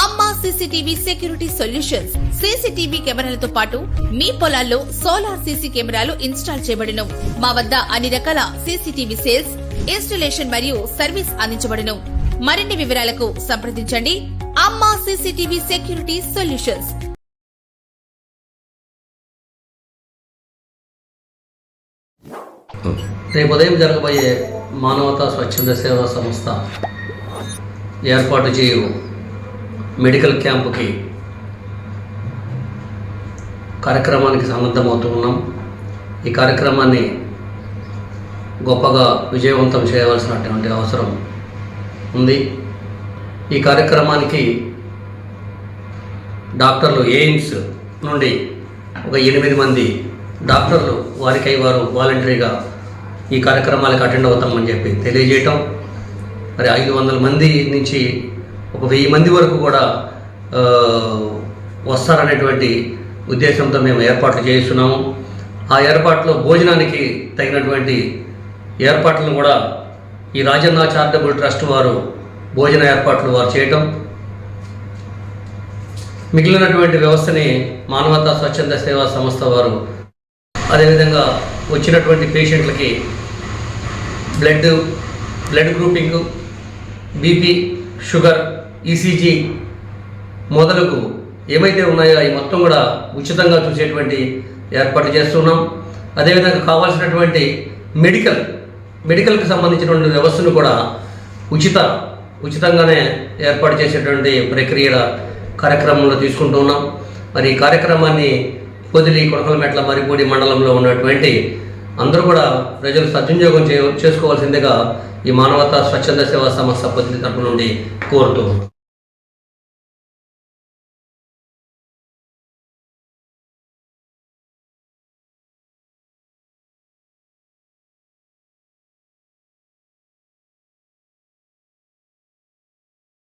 అమ్మా CCTV security solutions. CCTV కెమెరాలతో పాటు మీ పొలాల్లో సోలార్ సీసీ కెమెరాలు ఇన్స్టాల్ చేయబడును. మా వద్ద అన్ని రకాల సీసీటీవీ సేల్స్ ఇన్స్టలేషన్ మరియు సర్వీస్ అందించబడును. మరిన్ని వివరాలకు సంప్రదించండి. అమ్మా సీసీటీవీ సెక్యూరిటీ సొల్యూషన్స్. రేపు ఉదయం జరగబోయే మానవతా స్వచ్ఛంద సేవా సంస్థ ఏర్పాటు చేయు. మెడికల్ క్యాంపుకి కార్యక్రమానికి సన్నద్ధమవుతూ ఉన్నాం ఈ కార్యక్రమాన్ని గొప్పగా విజయవంతం చేయవలసినటువంటి అవసరం ఉంది. ఈ కార్యక్రమానికి డాక్టర్లు ఎయిమ్స్ నుండి ఒక ఎనిమిది మంది డాక్టర్లు వారికై వారు వాలంటరీగా ఈ కార్యక్రమాలకు అటెండ్ అవుతామని చెప్పి తెలియజేయటం. మరి ఐదు వందల మంది నుంచి ఒక వెయ్యి మంది వరకు కూడా వస్తారనేటువంటి ఉద్దేశంతో మేము ఏర్పాట్లు చేస్తున్నాము. ఆ ఏర్పాట్లో భోజనానికి తగినటువంటి ఏర్పాట్లను కూడా ఈ రాజన్న చారిటబుల్ ట్రస్ట్ వారు భోజన ఏర్పాట్లు వారు చేయటం. మిగిలినటువంటి వ్యవస్థని మానవతా స్వచ్ఛంద సేవా సంస్థ వారు అదేవిధంగా వచ్చినటువంటి పేషెంట్లకి blood blood grouping BP sugar ECG మొదలకు ఏమైతే ఉన్నాయో అవి మొత్తం కూడా ఉచితంగా చూసేటువంటి ఏర్పాట్లు చేస్తున్నాం. అదేవిధంగా కావాల్సినటువంటి మెడికల్ మెడికల్కి సంబంధించినటువంటి వ్యవస్థను కూడా ఉచిత ఉచితంగానే ఏర్పాటు చేసేటువంటి ప్రక్రియల కార్యక్రమంలో తీసుకుంటూ ఉన్నాం. మరి ఈ కార్యక్రమాన్ని పొదిలి కొడకలమెట్ల మరిపూడి మండలంలో ఉన్నటువంటి అందరూ కూడా ప్రజలు సద్వినియోగం చే చేసుకోవాల్సిందిగా ఈ మానవతా స్వచ్ఛంద సేవా సంస్థ పొదిలి తరపు నుండి కోరుతూ